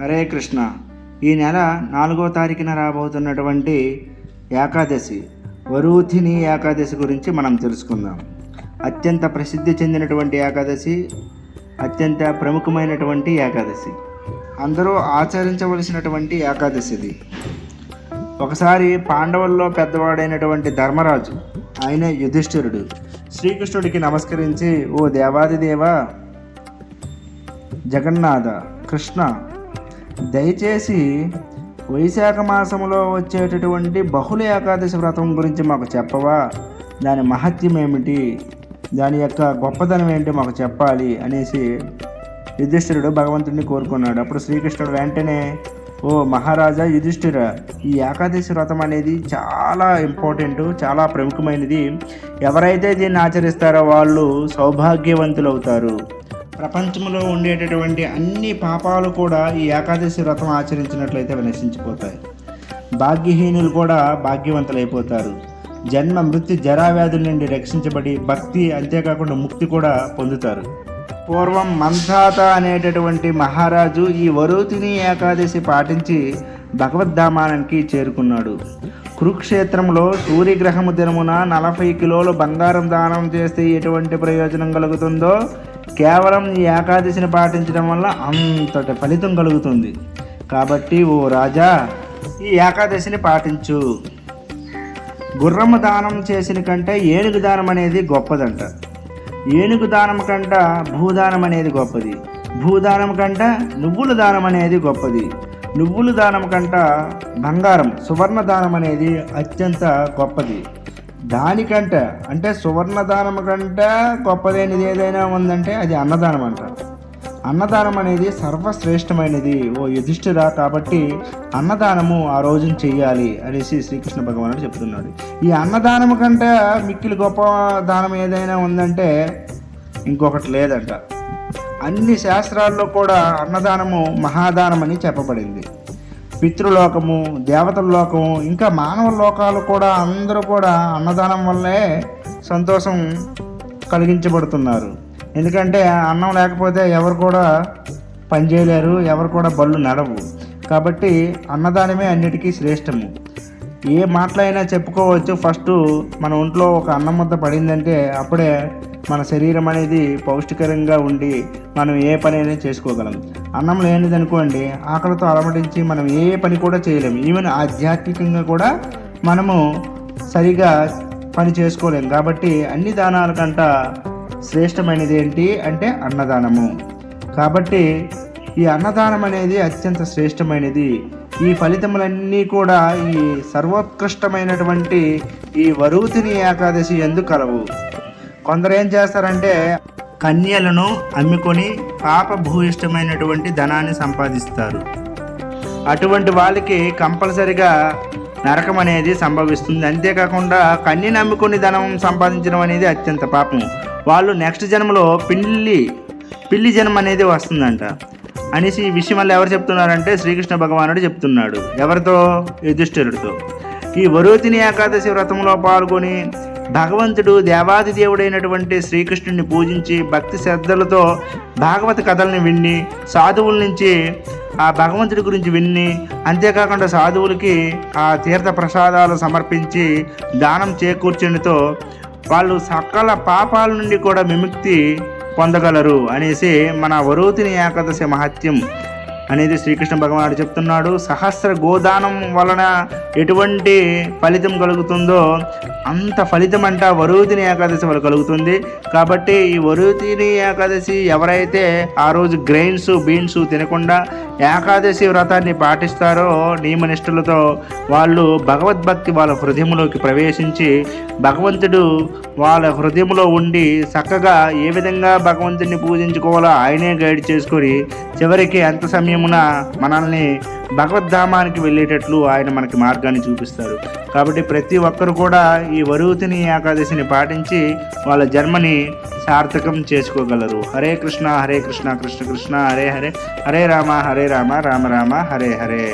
హరే కృష్ణ. ఈ నెల నాలుగో తారీఖున రాబోతున్నటువంటి ఏకాదశి వరూధిని ఏకాదశి గురించి మనం తెలుసుకుందాం. అత్యంత ప్రసిద్ధి చెందినటువంటి ఏకాదశి అత్యంత ప్రముఖమైనటువంటి ఏకాదశి. అందరూ ఆచరించవలసినటువంటి ఏకాదశి ఇది. ఒకసారి పాండవుల్లో పెద్దవాడైనటువంటి ధర్మరాజు ఆయనే యుధిష్ఠిరుడు. శ్రీకృష్ణుడికి నమస్కరించి ఓ దేవాదిదేవ జగన్నాథ కృష్ణ దయచేసి వైశాఖ మాసంలో వచ్చేటటువంటి బహుళ ఏకాదశి వ్రతం గురించి మాకు చెప్పవా? దాని మహత్యం ఏమిటి? దాని యొక్క గొప్పదనం ఏంటి మాకు చెప్పాలి అనేసి యుధిష్ఠిరుడు భగవంతుడిని కోరుకున్నాడు. అప్పుడు శ్రీకృష్ణుడు వెంటనే ఓ మహారాజా యుధిష్ఠిర ఈ ఏకాదశి వ్రతం అనేది చాలా ఇంపార్టెంట్ చాలా ప్రముఖమైనది. ఎవరైతే దీన్ని ఆచరిస్తారో వాళ్ళు సౌభాగ్యవంతులు అవుతారు ప్రపంచంలో ఉండేటటువంటి అన్ని పాపాలు కూడా ఈ ఏకాదశి వ్రతం ఆచరించినట్లయితే అవి నశించిపోతాయి. భాగ్యహీనులు కూడా భాగ్యవంతులైపోతారు. జన్మ మృత్యు జరావ్యాధుల నుండి రక్షించబడి భక్తి అంతేకాకుండా ముక్తి కూడా పొందుతారు. పూర్వం మంథాత అనేటటువంటి మహారాజు ఈ వరుతిని ఏకాదశి పాటించి భగవద్ధామానికి చేరుకున్నాడు. కురుక్షేత్రంలో సూర్యగ్రహము దినమున నలభై కిలోలు బంగారం దానం చేస్తే ఎటువంటి ప్రయోజనం కలుగుతుందో కేవలం ఈ ఏకాదశిని పాటించడం వల్ల అంతటి ఫలితం కలుగుతుంది. కాబట్టి ఓ రాజా ఈ ఏకాదశిని పాటించు. గుర్రము దానం చేసిన కంటే ఏనుగు దానం అనేది గొప్పదంట. ఏనుగు దానం కంట భూదానం అనేది గొప్పది. భూదానం కంట నువ్వుల దానం అనేది గొప్పది. నువ్వుల దానం కంట బంగారం సువర్ణ దానం అనేది అత్యంత గొప్పది. దానికంట అంటే సువర్ణదానం కంటే కంట గొప్పదైనది ఏదైనా ఉందంటే అది అన్నదానం అంట అన్నదానం అనేది సర్వశ్రేష్టమైనది. ఓ యుధిష్ఠిరా కాబట్టి అన్నదానము ఆ రోజున చెయ్యాలి అనేసి శ్రీకృష్ణ భగవానుడు చెప్తున్నాడు. ఈ అన్నదానం కంటే మిక్కిలి గొప్ప దానం ఏదైనా ఉందంటే ఇంకొకటి లేదంట. అన్ని శాస్త్రాల్లో కూడా అన్నదానము మహాదానం అని చెప్పబడింది. పితృలోకము దేవతల లోకము ఇంకా మానవ లోకాలు కూడా అందరూ కూడా అన్నదానం వల్లే సంతోషం కలిగించబడుతున్నారు. ఎందుకంటే అన్నం లేకపోతే ఎవరు కూడా పని చేయలేరు ఎవరు కూడా బళ్ళు నడవు. కాబట్టి అన్నదానమే అన్నిటికీ శ్రేష్టము. ఏ మాటలైనా చెప్పుకోవచ్చు. ఫస్ట్ మన ఒంట్లో ఒక అన్నం ముద్ద పడిందంటే అప్పుడే మన శరీరం అనేది పౌష్టికరంగా ఉండి మనం ఏ పని అయినా చేసుకోగలం. అన్నం లేనిదనుకోండి ఆకలితో అలమటించి మనం ఏ పని కూడా చేయలేము ఈవెన్ ఆధ్యాత్మికంగా కూడా మనము సరిగా పని చేసుకోలేము కాబట్టి అన్ని దానాల కంట శ్రేష్టమైనది ఏంటి అంటే అన్నదానము. కాబట్టి ఈ అన్నదానం అనేది అత్యంత శ్రేష్టమైనది. ఈ ఫలితములన్నీ కూడా ఈ సర్వోత్కృష్టమైనటువంటి ఈ వరుతిని ఏకాదశి ఎందుకు కలవు. కొందరు ఏం చేస్తారంటే కన్యలను అమ్ముకొని పాప భూయిష్టమైనటువంటి ధనాన్ని సంపాదిస్తారు. అటువంటి వాళ్ళకి కంపల్సరిగా నరకం అనేది సంభవిస్తుంది. అంతేకాకుండా కన్యని నమ్ముకుని ధనం సంపాదించడం అనేది అత్యంత పాపం. వాళ్ళు నెక్స్ట్ జన్మలో పిల్లి పిల్లి జన్మ అనేది వస్తుందంట. అనేసి ఈ విషయం వల్ల ఎవరు చెప్తున్నారంటే శ్రీకృష్ణ భగవానుడు చెప్తున్నాడు. ఎవరితో? యుధిష్ఠిరుడితో. ఈ వరుతిని ఏకాదశి వ్రతంలో పాల్గొని భగవంతుడు దేవాది దేవుడైనటువంటి శ్రీకృష్ణుడిని పూజించి భక్తి శ్రద్ధలతో భాగవత కథల్ని విన్ని సాధువుల నుంచి ఆ భగవంతుడి గురించి విన్ని అంతేకాకుండా సాధువులకి ఆ తీర్థ ప్రసాదాలు సమర్పించి దానం చేకూర్చడంతో వాళ్ళు సకల పాపాల నుండి కూడా విముక్తి పొందగలరు అనేసి మన వరుతిని ఏకాదశి మహత్యం అనేది శ్రీకృష్ణ భగవానుడు చెప్తున్నాడు. సహస్ర గోదానం వలన ఎటువంటి ఫలితం కలుగుతుందో అంత ఫలితం అంట వరుతిని ఏకాదశి వల్ల కలుగుతుంది. కాబట్టి ఈ వరుతిని ఏకాదశి ఎవరైతే ఆ రోజు గ్రెయిన్స్ బీన్స్ తినకుండా ఏకాదశి వ్రతాన్ని పాటిస్తారో నియమనిష్టలతో వాళ్ళు భగవద్భక్తి వాళ్ళ హృదయంలోకి ప్రవేశించి భగవంతుడు వాళ్ళ హృదయంలో ఉండి చక్కగా ఏ విధంగా భగవంతుడిని పూజించుకోవాలో ఆయనే గైడ్ చేసుకొని చివరికి ఎంత సమయం సమయమున మనల్ని భగవద్ధామానికి వెళ్ళేటట్లు ఆయన మనకి మార్గాన్ని చూపిస్తారు. కాబట్టి ప్రతి ఒక్కరు కూడా ఈ వరుతిని ఏకాదశిని పాటించి వాళ్ళ జన్మని సార్థకం చేసుకోగలరు. హరే కృష్ణ హరే కృష్ణ కృష్ణ కృష్ణ హరే హరే హరే రామ హరే రామ రామ రామ హరే హరే.